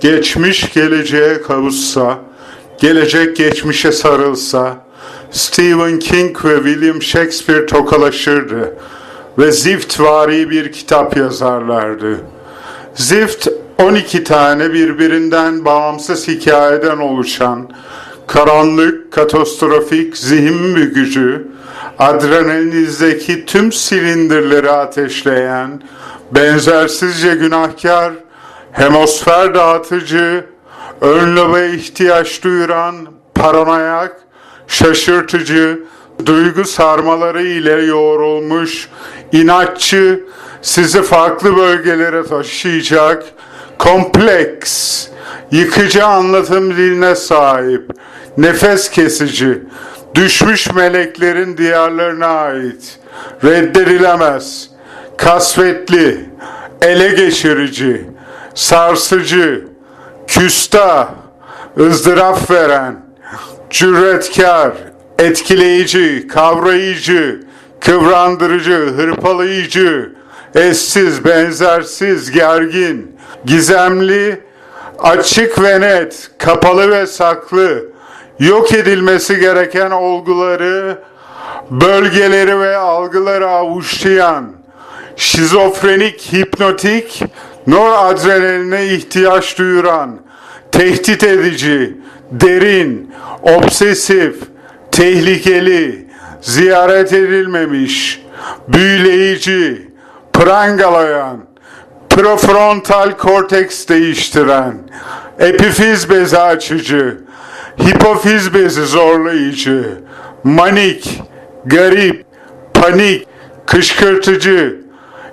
Geçmiş geleceğe kavuşsa, gelecek geçmişe sarılsa, Stephen King ve William Shakespeare tokalaşırdı ve ziftvari bir kitap yazarlardı. Zift 12 tane birbirinden bağımsız hikayeden oluşan karanlık, katastrofik, zihin bükücü, adrenalinizdeki tüm silindirleri ateşleyen, benzersizce günahkar, hemosfer dağıtıcı, ön loba ihtiyaç duyuran, paranoyak, şaşırtıcı, duygu sarmaları ile yoğrulmuş, inatçı, sizi farklı bölgelere taşıyacak, kompleks, yıkıcı anlatım diline sahip, nefes kesici, düşmüş meleklerin diyarlarına ait, reddedilemez, kasvetli, ele geçirici, sarsıcı, küstah, ızdırap veren, cüretkar, etkileyici, kavrayıcı, kıvrandırıcı, hırpalayıcı, eşsiz, benzersiz, gergin, gizemli, açık ve net, kapalı ve saklı, yok edilmesi gereken olguları, bölgeleri ve algıları avuçlayan, şizofrenik, hipnotik, noradrenaline ihtiyaç duyuran, tehdit edici, derin, obsesif, tehlikeli, ziyaret edilmemiş, büyüleyici, prangalayan, prefrontal korteks değiştiren, epifiz bezi açıcı, hipofiz bezi zorlayıcı, manik, garip, panik, kışkırtıcı,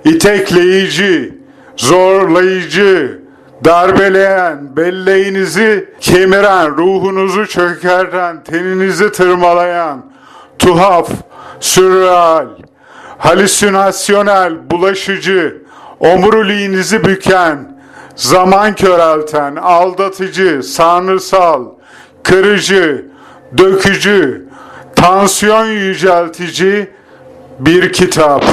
itekleyici, zorlayıcı, darbeleyen, belleğinizi kemiren, ruhunuzu çökerten, teninizi tırmalayan, tuhaf, sürreal, halüsinasyonel, bulaşıcı, omuriliğinizi büken, zaman körelten, aldatıcı, sanrısal, kırıcı, dökücü, tansiyon yüceltici bir kitap.